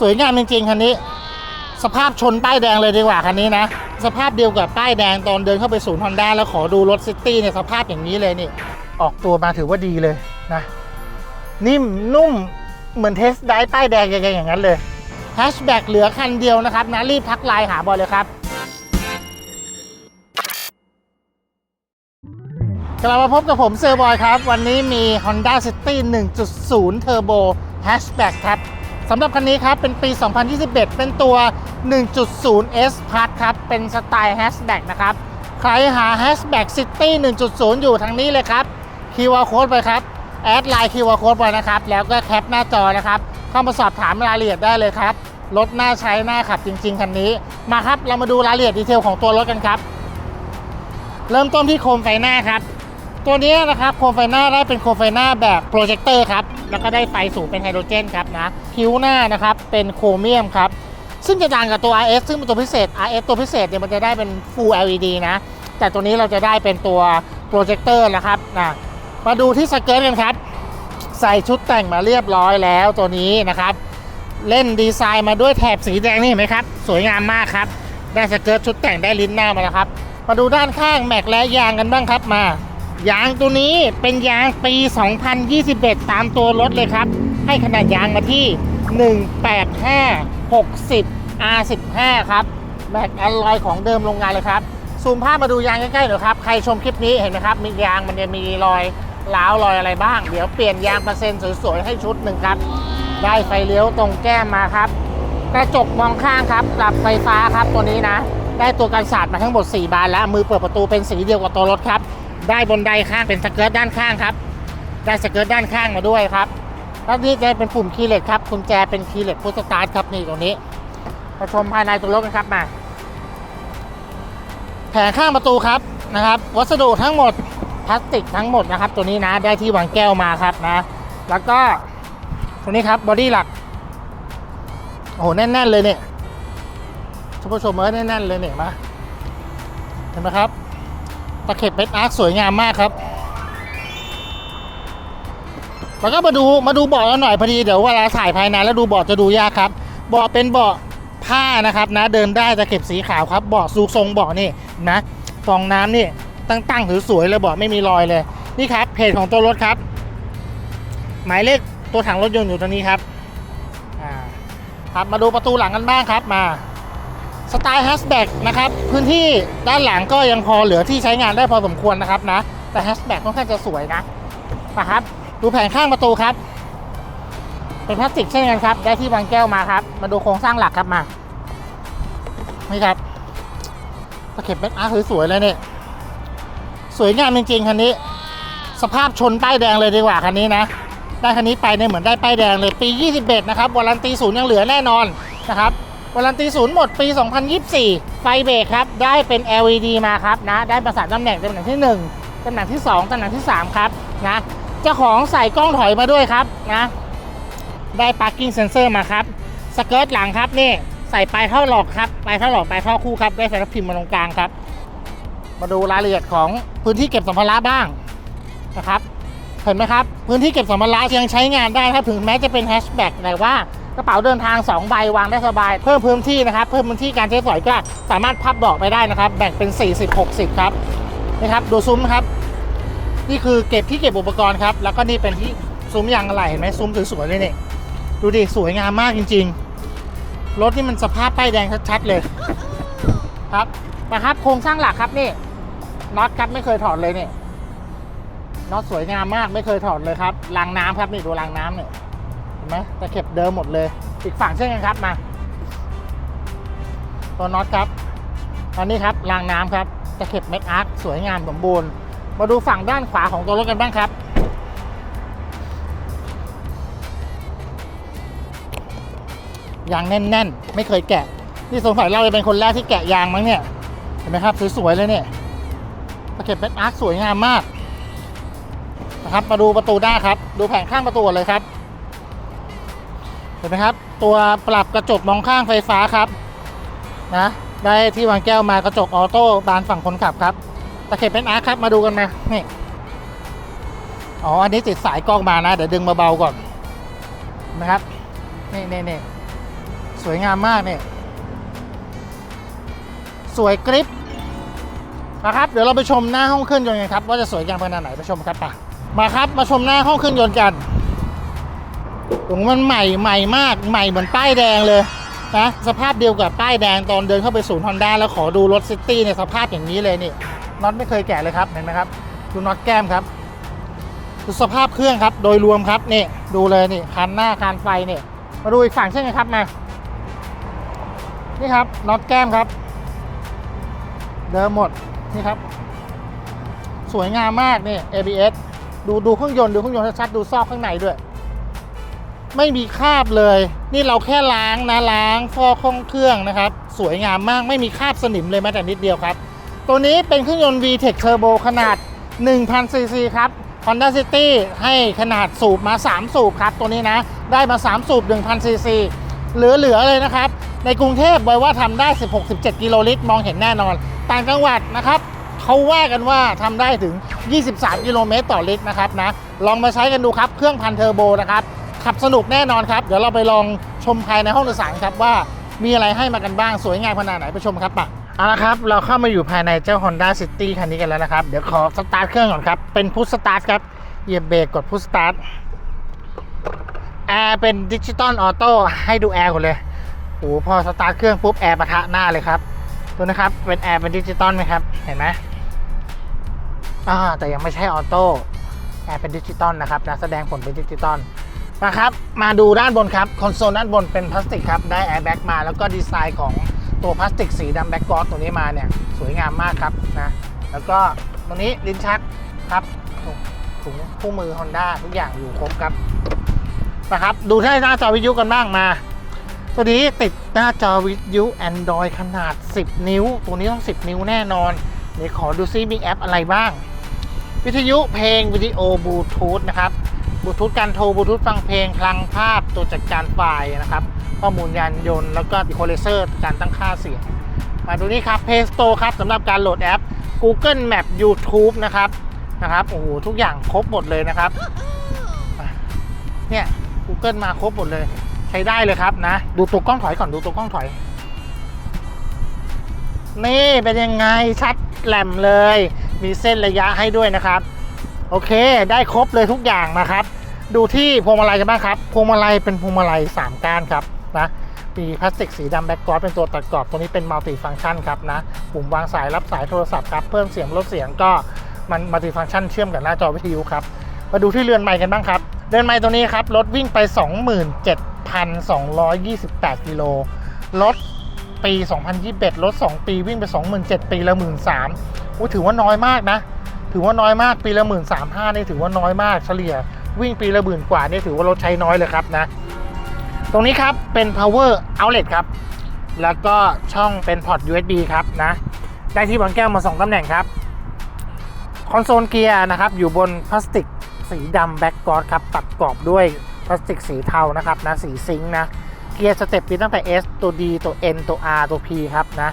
สวยงามจริงๆคันนี้ สภาพชนป้ายแดงเลยดีกว่าคันนี้นะ สภาพเดียวกับป้ายแดงตอนเดินเข้าไปศูนย์ฮอนด้าแล้วขอดูรถซิตี้เนี่ยสภาพอย่างนี้เลยนี่ ออกตัวมาถือว่าดีเลยนะ นิ่มนุ่มเหมือนเทสได้ป้ายแดงยังไงอย่างนั้นเลยแฮชแบ็กเหลือคันเดียวนะครับนะรีบทักไลน์หาบอยเลยครับกลับมาพบกับผมเซอร์บอยครับ วันนี้มี Honda City 1.0 Turbo Hatchback ครับ สำหรับคันนี้ครับ เป็นปี 2021 เป็นตัว 1.0 S Plus ครับ เป็นสไตล์ Hatchback นะครับ ใครหา Hatchback City 1.0 อยู่ทางนี้เลยครับ QR Code ไปครับ แอดไลน์ QR Code ไปนะครับ แล้วก็แคปหน้าจอนะครับ เข้ามาสอบถามรายละเอียดได้เลยครับ รถน่าใช้น่าขับจริง ๆ คันนี้ มาครับ เรามาดูรายละเอียดดีเทลของตัวรถกันครับ เริ่มต้นที่โคมไฟหน้าครับ ตัวนี้นะครับโคมไฟหน้าได้เป็นโคมไฟหน้าแบบโปรเจคเตอร์ครับ แล้วก็ได้ไฟสูงเป็นไฮโดรเจนครับนะคิ้วหน้านะครับเป็นโครเมียมครับ ซึ่งจะต่างกับตัว RS ซึ่งเป็นตัวพิเศษ RS ตัวพิเศษเนี่ยมันจะได้เป็น Full LED นะ แต่ตัวนี้เราจะได้เป็นตัวโปรเจคเตอร์นะครับนะมาดูที่สเกิร์ตกันครับ ใส่ชุดแต่งมาเรียบร้อยแล้วตัวนี้นะครับ เล่นดีไซน์มาด้วยแถบสีแดงนี่เห็นไหมครับ สวยงามมากครับ ได้สเกิร์ตชุดแต่งได้ลิ้นหน้ามาแล้วครับ มาดูด้านข้างแม็กและยางกันบ้างครับมา ยางตัวนี้เป็นยางปี 2021 ตามตัวรถเลยครับ ให้ขนาดยางมาที่ 185 60 R15 ครับแม็กอลลอยของเดิมโรงงานเลยครับ ซูมภาพมาดูยางใกล้ๆหน่อยครับ ใครชมคลิปนี้เห็นไหมครับ มียางมันจะมีรอยล้าวรอยอะไรบ้าง เดี๋ยวเปลี่ยนยางเปอร์เซ็นต์สวยๆ ให้ชุดหนึ่งครับ ได้ไฟเลี้ยวตรงแก้มมาครับ กระจกมองข้างครับปรับไฟฟ้าครับตัวนี้นะ ได้ตัวกันสาดมาทั้งหมด 4 บานแล้ว มือเปิดประตูเป็นสีเดียวกับตัวรถครับ ได้บนไดข้างเป็นสเกิร์ตด้านข้างครับ ได้สเกิร์ตด้านข้างมาด้วยครับแล้วนี่จะเป็นปุ่มคีย์เลสครับกุญแจเป็นคีย์เลสพุทสตาร์ทครับนี่ตรงนี้มาชมภายในตัวรถกันครับมาแผงข้างประตูครับนะครับ วัสดุทั้งหมดพลาสติกทั้งหมดนะครับ ตัวนี้นะได้ที่วางแก้วมาครับนะ แล้วก็ตัวนี้ครับบอดี้หลักโอ้โหแน่น ๆ เลยเนี่ยท่านผู้ชมเออแน่น ๆ เลยเนี่ยมาเห็นไหมครับ ตะเข็บเป็นอาร์คสวยงามมากครับ แล้วก็มาดูมาดูเบาะกันหน่อยพอดีเดี๋ยวเวลาถ่ายภายในแล้วดูเบาะจะดูยากครับเบาะเป็นเบาะผ้านะครับนะเดินได้ตะเข็บสีขาวครับเบาะซูทรงเบาะนี่นะฟองน้ำนี่ตั้งๆถือสวยเลยเบาะไม่มีรอยเลยนี่ครับเพจของตัวรถครับ หมายเลขตัวถังรถยนต์อยู่ตรงนี้ครับครับมาดูประตูหลังกันบ้างครับมา สไตล์แฮชแบ็กนะครับพื้นที่ด้านหลังก็ยังพอเหลือที่ใช้งานได้พอสมควรนะครับนะ แต่แฮชแบ็กค่อนข้างจะสวยนะนะครับดูแผงข้างประตูครับ เป็นพลาสติกเช่นกันครับ ได้ที่วางแก้วมาครับ มาดูโครงสร้างหลักครับมานี่ครับตะเข็บเป็นอาร์คสวยๆเลยเนี่ยสวยงามจริงๆคันนี้ สภาพชนป้ายแดงเลยดีกว่าคันนี้นะได้คันนี้ไปเนี่ยเหมือนได้ป้ายแดงเลยปี 21 นะครับวารันตีศูนย์ยังเหลือแน่นอนนะครับ วารันตีศูนย์หมดปี 2024 ไฟเบรกครับ ได้เป็น LED มาครับนะ ได้ประสานตำแหน่งตำแหน่งที่ 1 ตำแหน่งที่ 2 ตำแหน่งที่ 3 ครับนะเจ้าของใส่กล้องถอยมาด้วยครับนะ ได้ parking sensor มาครับ สเกิร์ตหลังครับนี่ใส่ปลายท่อหลอกครับปลายท่อหลอกปลายท่อคู่ครับ ได้ไฟรับพิมพ์มาตรงกลางครับ มาดูรายละเอียดของพื้นที่เก็บสัมภาระบ้างนะครับเห็นไหมครับ พื้นที่เก็บสัมภาระยังใช้งานได้ครับถึงแม้จะเป็นแฮชแบ็กแต่ว่า กระเป๋าเดินทาง2ใบวางได้สบาย เพิ่มพื้นที่นะครับ เพิ่มพื้นที่การใช้สอยก็สามารถพับเบาะไปได้นะครับ แบ่งเป็น 40 60 ครับนี่ครับดูซุ้มครับ นี่คือเก็บที่เก็บอุปกรณ์ครับ แล้วก็นี่เป็นที่ซุ้มยางอะไหล่เห็นไหมซุ้มสวยๆเลยเนี่ยดูดิสวยงามมากจริง ๆ รถนี่มันสภาพป้ายแดงชัดๆเลยครับนะครับโครงสร้างหลักครับนี่น็อตครับไม่เคยถอดเลยเนี่ยน็อตสวยงามมากไม่เคยถอดเลยครับรางน้ำครับนี่ดูรางน้ำเนี่ย ไหมตะเข็บเดิมหมดเลย อีกฝั่งเช่นกันครับมา ตัวน็อตครับตอนนี้ครับรางน้ำครับตะเข็บเม็ดอาร์คสวยงามสมบูรณ์ มาดูฝั่งด้านขวาของตัวรถกันบ้างครับยางแน่นๆ ไม่เคยแกะ นี่สงสัยเราจะเป็นคนแรกที่แกะยางมั้งเนี่ย เห็นไหมครับ สวยๆ เลยเนี่ยตะเข็บเม็ดอาร์คสวยงามมากนะครับ มาดูประตูหน้าครับ ดูแผงข้างประตูเลยครับ เห็นไหมครับ ตัวปรับกระจกมองข้างไฟฟ้าครับนะได้ที่วางแก้วมากระจกออโต้บานฝั่งคนขับครับตะเข็บเป็นอาร์ครับมาดูกันมานี่อ๋ออันนี้ติดสายกล้องมานะ เดี๋ยวดึงมาเบาก่อนเห็นะครับนี่นี่นี่สวยงามมากเนี่ยสวยกริปนะครับ เดี๋ยวเราไปชมหน้าห้องเครื่องยนต์กันครับ ว่าจะสวยงามขนาดไหนไปชมครับป่ะมาครับมาชมหน้าห้องเครื่องยนต์กัน โอ้โหมันใหม่ใหม่มากใหม่เหมือนป้ายแดงเลยนะสภาพเดียวกับป้ายแดงตอนเดินเข้าไปศูนย์ฮอนด้าแล้วขอดูรถซิตี้ในสภาพอย่างนี้เลยนี่น็อตไม่เคยแกะเลยครับเห็นไหมครับดูน็อตแก้มครับดูสภาพเครื่องครับโดยรวมครับนี่ดูเลยนี่คันหน้าคันไฟนี่มาดูอีกฝั่งเช่นกันครับมานี่ครับน็อตแก้มครับ เดิมหมดนี่ครับ สวยงามมากนี่ ABS ดูดูเครื่องยนต์ดูเครื่องยนต์ชัดๆดูซอกข้างในด้วย ไม่มีคราบเลย นี่เราแค่ล้างนะล้างฟอกห้องเครื่องนะครับ สวยงามมากไม่มีคราบสนิมเลยแม้แต่นิดเดียวครับ ตัวนี้เป็นเครื่องยนต์ VTEC Turbo ขนาด 1,000 ซีซีครับ Honda City ให้ขนาดสูบมา 3 สูบครับ ตัวนี้นะ ได้มา 3 สูบ 1,000 ซีซีเหลือ ๆ เลยนะครับ ในกรุงเทพไว้ว่าทำได้ 16-17 กิโลลิตร มองเห็นแน่นอน ต่างจังหวัดนะครับเขาว่ากันว่าทำได้ถึง 23 กิโลเมตรต่อลิตรนะครับนะ ลองมาใช้กันดูครับ เครื่องพันเทอร์โบนะครับ ขับสนุกแน่นอนครับ เดี๋ยวเราไปลองชมภายในห้องโดยสารครับว่ามีอะไรให้มากันบ้างสวยงามขนาดไหนไปชมครับปะเอาละครับ เราเข้ามาอยู่ภายในเจ้า Honda City คันนี้กันแล้วนะครับ เดี๋ยวขอสตาร์ทเครื่องก่อนครับ เป็นพุชสตาร์ทครับ เหยียบเบรกกดพุชสตาร์ทแอร์เป็นดิจิตอลออโต้ให้ดูแอร์ก่อนเลยโอ้โหพอสตาร์ทเครื่องปุ๊บแอร์ปะทะหน้าเลยครับดูนะครับ เป็นแอร์เป็นดิจิตอลไหมครับ เห็นไหมอ่าแต่ยังไม่ใช่ออโต้แอร์เป็นดิจิตอลนะครับนะแสดงผลเป็นดิจิตอล นะครับ มาดูด้านบนครับ คอนโซลด้านบนเป็นพลาสติกครับ ได้แอร์แบ็กมาแล้วก็ดีไซน์ของตัวพลาสติกสีดำแบ็กกอร์ตัวนี้มาเนี่ย สวยงามมากครับนะ แล้วก็ตรงนี้ลิ้นชักครับถุงคู่มือ Honda ทุกอย่างอยู่ครบครับนะครับ ดูที่หน้าจอวิทยุกันบ้างมา ตัวนี้ติดหน้าจอวิทยุ Android ขนาด 10 นิ้ว ตัวนี้ต้อง 10 นิ้วแน่นอน เดี๋ยวขอดูซิมีแอปอะไรบ้าง วิทยุเพลงวิดีโอบลูทูธนะครับ ลูทูธการโทรบลูทูธฟังเพลงคลังภาพตัวจัดการไฟล์นะครับ ข้อมูลยานยนต์ แล้วก็ดีโคเลเซอร์การตั้งค่าเสียง มาดูนี่ครับ Play Store ครับสำหรับการโหลดแอป Google Map YouTube นะครับนะครับโอ้โหทุกอย่างครบหมดเลยนะครับเนี่ย Google มาครบหมดเลย ใช้ได้เลยครับนะ ดูตัวกล้องถอยก่อนดูตัวกล้องถอย นี่เป็นยังไงชัดแหลมเลย มีเส้นระยะให้ด้วยนะครับ โอเค ได้ครบเลยทุกอย่างนะครับ ดูที่พวงมาลัยกันบ้างครับ พวงมาลัยเป็นพวงมาลัย 3 ก้านครับนะ มีพลาสติกสีดำแบ็กกรอดเป็นตัวตัดกรอบ ตัวนี้เป็นมัลติฟัง c t ชันครับนะ ปุ่มวางสายรับสายโทรศัพท์ครับ เพิ่มเสียงลดเสียงก็มันมัลติฟัง c t ชันเชื่อมกับหน้าจอวิทยุครับ มาดูที่เรือนไม้กันบ้างครับ เรือนไม้ตัวนี้ครับ รถวิ่งไป 27,228 กิโล รถปี 2021 รถ 2 ปีวิ่งไป 27,000ปีละ13,000โอ้ถือว่าน้อยมากนะ ถือว่าน้อยมาก ปีละ13,500นี่ถือว่าน้อยมาก เฉลี่ย วิ่งปีละหมื่นกว่านี่ถือว่ารถใช้น้อยเลยครับนะ ตรงนี้ครับเป็น power outlet ครับ แล้วก็ช่องเป็นพอร์ต USB ครับนะ ได้ที่บางแก้วมา 2ตำแหน่งครับ คอนโซลเกียร์นะครับ อยู่บนพลาสติกสีดำแบ็กกอร์ดครับ ตัดกรอบด้วยพลาสติกสีเทานะครับนะ สีซิงค์นะ เกียร์สเต็ปมีตั้งแต่ S ตัว D ตัว N ตัว R ตัว P ครับนะ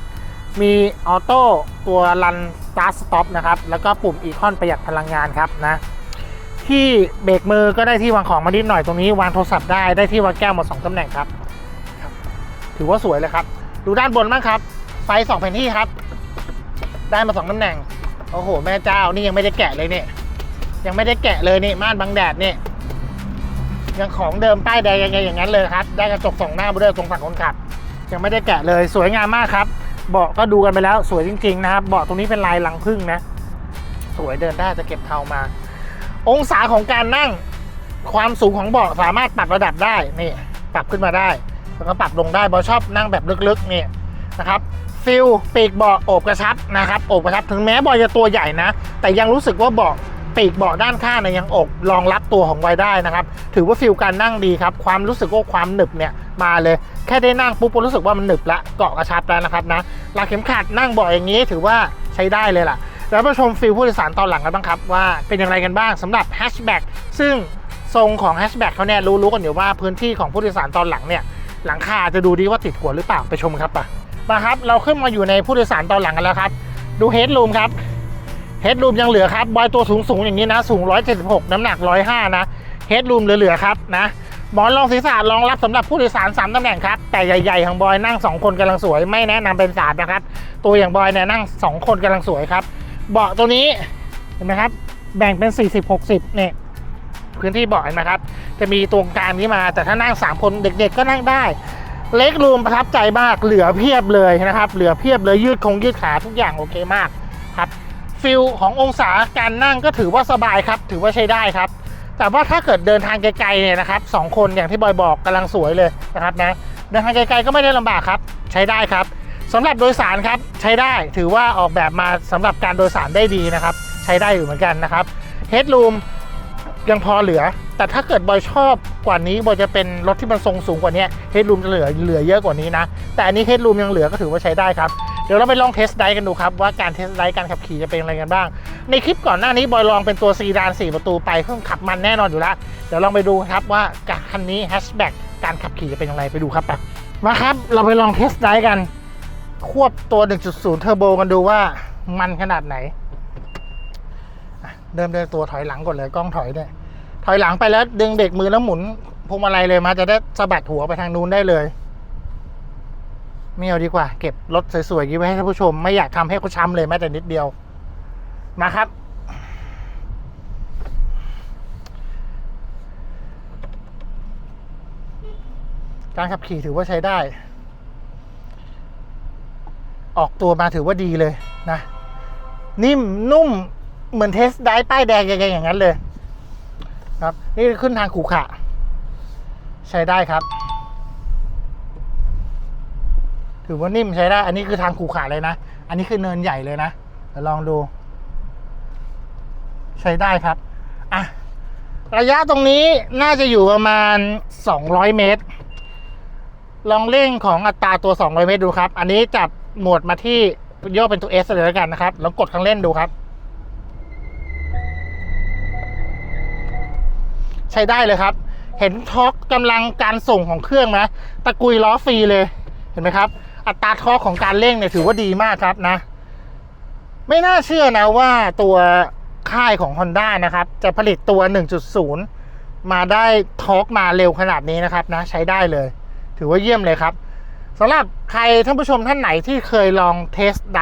มีออโต้ตัวรันสตาร์ทสต็อปนะครับ แล้วก็ปุ่มอีคอนประหยัดพลังงานครับนะ ที่เบรกมือก็ได้ที่วางของมานิดหน่อยตรงนี้วางโทรศัพท์ได้ได้ที่วางแก้วมาสองตำแหน่งครับครับ ถือว่าสวยเลยครับ ดูด้านบนบ้างครับ ไฟสองแผ่นที่ครับ ได้มาสองตำแหน่งโอ้โห แม่เจ้านี่ยังไม่ได้แกะเลยเนี่ยยังไม่ได้แกะเลยนี่ม่านบังแดดเนี่ยยังของเดิมป้ายแดงยังไงอย่างนั้นเลยครับ ได้กระจกสองหน้ามาด้วยตรงฝั่งคนขับ ยังไม่ได้แกะเลยสวยงามมากครับเบาะก็ดูกันไปแล้วสวยจริง ๆ นะครับเบาะตรงนี้เป็นลายลังพึ่งนะ สวยเดินได้จะเก็บเทามา องศาของการนั่ง ความสูงของเบาะสามารถปรับระดับได้นี่ปรับขึ้นมาได้แล้วก็ปรับลงได้บอชอบนั่งแบบลึกๆนี่นะครับฟิลปีกเบาะโอบกระชับนะครับโอบกระชับถึงแม้บาะจะตัวใหญ่นะ แต่ยังรู้สึกว่าเบาะปีกเบาะด้านข้างเนี่ยยังอกรองรับตัวของไว้ได้นะครับ ถือว่าฟิลการนั่งดีครับ ความรู้สึกว่าความหนึบเนี่ยมาเลย แค่ได้นั่งปุ๊บรู้สึกว่ามันหนึบละเกาะกระชับแล้วนะครับนะหลักเข็มขัดนั่งเบาะอย่างนี้ถือว่าใช้ได้เลยล่ะ แล้วมาชมฟิลผู้โดยสารตอนหลังกันบ้างครับ ว่าเป็นอย่างไรกันบ้างสำหรับแฮชแบ็กซึ่งทรงของแฮชแบ็กเขาเนี่ยรู้ๆกันอยู่ว่าพื้นที่ของผู้โดยสารตอนหลังเนี่ยหลังคาจะดูดีว่าติดหัวหรือเปล่าไปชมครับปะมาครับ เราขึ้นมาอยู่ในผู้โดยสารตอนหลังกันแล้วครับ ดูเฮดรูมครับเฮดรูมยังเหลือครับบอยตัวสูงสูงๆอย่างนี้นะ สูง 176 น้ำหนัก 105 นะเฮดรูมเหลือๆครับนะหมอนรองศีรษะรองรับสำหรับผู้โดยสาร3ตำแหน่งครับ แต่ใหญ่ๆของบอยนั่ง 2 คนกำลังสวย ไม่แนะนำเป็นสามนะครับ ตัวอย่างบอยเนี่ยนั่ง 2 คนกำลังสวยครับ เบาะตัวนี้เห็นไหมครับ แบ่งเป็น 40-60เนี่ยพื้นที่เบาะเห็นไหมครับ จะมีตรงกลางนี้มา แต่ถ้านั่ง3คนเด็กๆก็นั่งได้ เล็กรูมประทับใจมากเหลือเพียบเลยนะครับ เหลือเพียบเลยยืดคงยืดขาทุกอย่างโอเคมากครับฟิลขององศาการนั่งก็ถือว่าสบายครับ ถือว่าใช้ได้ครับ แต่ว่าถ้าเกิดเดินทางไกลๆเนี่ยนะครับสองคนอย่างที่บอยบอกกำลังสวยเลยนะครับนะเดินทางไกลๆก็ไม่ได้ลำบากครับ ใช้ได้ครับ สำหรับโดยสารครับใช้ได้ถือว่าออกแบบมาสำหรับการโดยสารได้ดีนะครับ ใช้ได้อยู่เหมือนกันนะครับเฮดรูมยังพอเหลือ แต่ถ้าเกิดบอยชอบกว่านี้บอยจะเป็นรถที่มันทรงสูงกว่านี้เฮดรูมจะเหลือเหลือเยอะกว่านี้นะ แต่อันนี้เฮดรูมยังเหลือก็ถือว่าใช้ได้ครับเดี๋ยวเราไปลองเทสไดกันดูครับว่าการเทสไดการขับขี่จะเป็นอะไรกันบ้าง ในคลิปก่อนหน้านี้บอยลองเป็นตัวซีดาน 4 ประตูไปเครื่องขับมันแน่นอนอยู่แล้วเดี๋ยวลองไปดูครับว่าคันนี้แฮชแบ็กการขับขี่จะเป็นอย่างไรไปดูครับไปมาครับ เราไปลองเทสไดกัน ควบตัว 1.0 เทอร์โบกันดูว่ามันขนาดไหน เริ่มด้วยตัวถอยหลังก่อนเลยกล้องถอยเนี่ย ถอยหลังไปแล้วดึงเบรกมือแล้วหมุนพวงมาลัยเลยมาจะได้สะบัดหัวไปทางนู้นได้เลยไม่เอาดีกว่า เก็บรถสวยๆนี้ไว้ให้ท่านผู้ชม ไม่อยากทำให้เขาช้ำเลยแม้แต่นิดเดียวมาครับ การขับขี่ถือว่าใช้ได้ ออกตัวมาถือว่าดีเลยนะ นิ่มนุ่มเหมือนเทสได้ป้ายแดงยังไงอย่างนั้นเลย ครับ นี่ขึ้นทางขูขะ ใช้ได้ครับ ถือว่านิ่มใช้ได้ อันนี้คือทางขูขาเลยนะ อันนี้คือเนินใหญ่เลยนะลองดู ใช้ได้ครับอะระยะตรงนี้น่าจะอยู่ประมาณ 200 เมตร ลองเร่งของอัตราตัว 200 เมตรดูครับ อันนี้จับ โหมดมาที่ย่อเป็นตัว S เลยแล้วกันนะครับ แลองกดคันเร่งดูครับ ใช้ได้เลยครับ เห็นท็อร์กกำลังการส่งของเครื่องไหมตะกุยล้อฟรีเลย เห็นไหมครับ อัตราทอร์กของการเร่งเนี่ยถือว่าดีมากครับนะ ไม่น่าเชื่อนะว่าตัวค่ายของ Honda นะครับ จะผลิตตัว 1.0 มาได้ทอร์กมาเร็วขนาดนี้นะครับนะ ใช้ได้เลย ถือว่าเยี่ยมเลยครับ สำหรับใครท่านผู้ชมท่านไหนที่เคยลองเทสได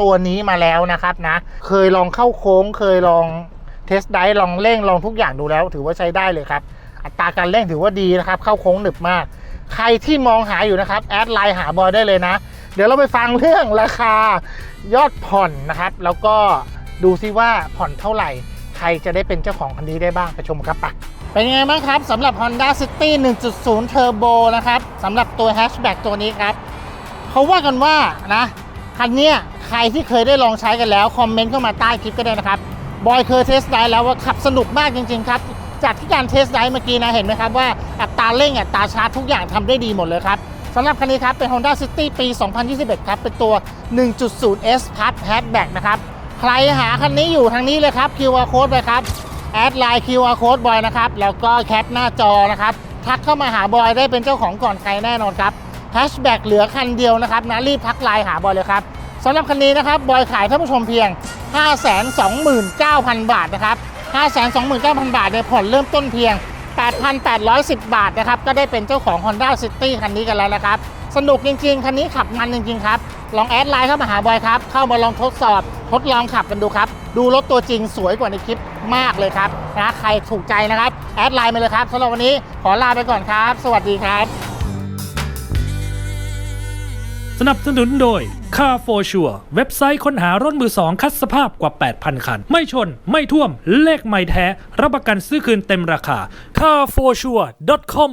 ตัวนี้มาแล้วนะครับนะ เคยลองเข้าโค้ง เคยลองเทสไดลองเร่งลองทุกอย่างดูแล้ว ถือว่าใช้ได้เลยครับ อัตราการเร่งถือว่าดีนะครับ เข้าโค้งหนึบมาก ใครที่มองหาอยู่นะครับแอดไลน์หาบอยได้เลยนะ เดี๋ยวเราไปฟังเรื่องราคายอดผ่อนนะครับ แล้วก็ดูซิว่าผ่อนเท่าไหร่ ใครจะได้เป็นเจ้าของคันนี้ได้บ้างไปชมครับปะ เป็นยังไงบ้างครับสำหรับ Honda City 1.0 Turbo นะครับสำหรับตัวแฮชแบ็กตัวนี้ครับเขาว่ากันว่านะคันนี้ใครที่เคยได้ลองใช้กันแล้ว คอมเมนต์เข้ามาใต้คลิปก็ได้นะครับบอยเคยเทสไดแล้วว่าขับสนุกมากจริง ๆ ครับ จากที่การเทสไดเมื่อกี้นะเห็นไหมครับว่าอัตราเร่งอัตราชาร์จทุกอย่างทำได้ดีหมดเลยครับสำหรับคันนี้ครับ เป็น Honda City ปี 2021 ครับ เป็นตัว 1.0S Plus Hatchback นะครับ ใครหาคันนี้อยู่ทางนี้เลยครับ QR code ไปครับ แอดไลน์ QR code บอยนะครับ แล้วก็แคปหน้าจอนะครับ ทักเข้ามาหาบอยได้เป็นเจ้าของก่อนใครแน่นอนครับแฮชแบ็กเหลือคันเดียวนะครับนะรีบทักไลน์หาบอยเลยครับสำหรับคันนี้นะครับบอยขายท่านผู้ชมเพียง 529,000 บาทนะครับ 529,000 บาทเนี่ยผ่อนเริ่มต้นเพียง 8,810 บาทนะครับ ก็ได้เป็นเจ้าของ Honda City คันนี้กันแล้วนะครับ สนุกจริงๆ คันนี้ขับมันจริงๆครับ ลองแอดไลน์เข้ามาหาบอยครับ เข้ามาลองทดสอบทดลองขับกันดูครับ ดูรถตัวจริงสวยกว่าในคลิปมากเลยครับนะใครถูกใจนะครับ แอดไลน์มาเลยครับสำหรับวันนี้ขอลาไปก่อนครับ สวัสดีครับ สนับสนุนโดย Car for Sure เว็บไซต์ค้นหารถมือสองคัดสภาพกว่า 8,000 คัน ไม่ชน ไม่ท่วม เลขไม่แท้ รับประกันซื้อคืนเต็มราคา carforsure.com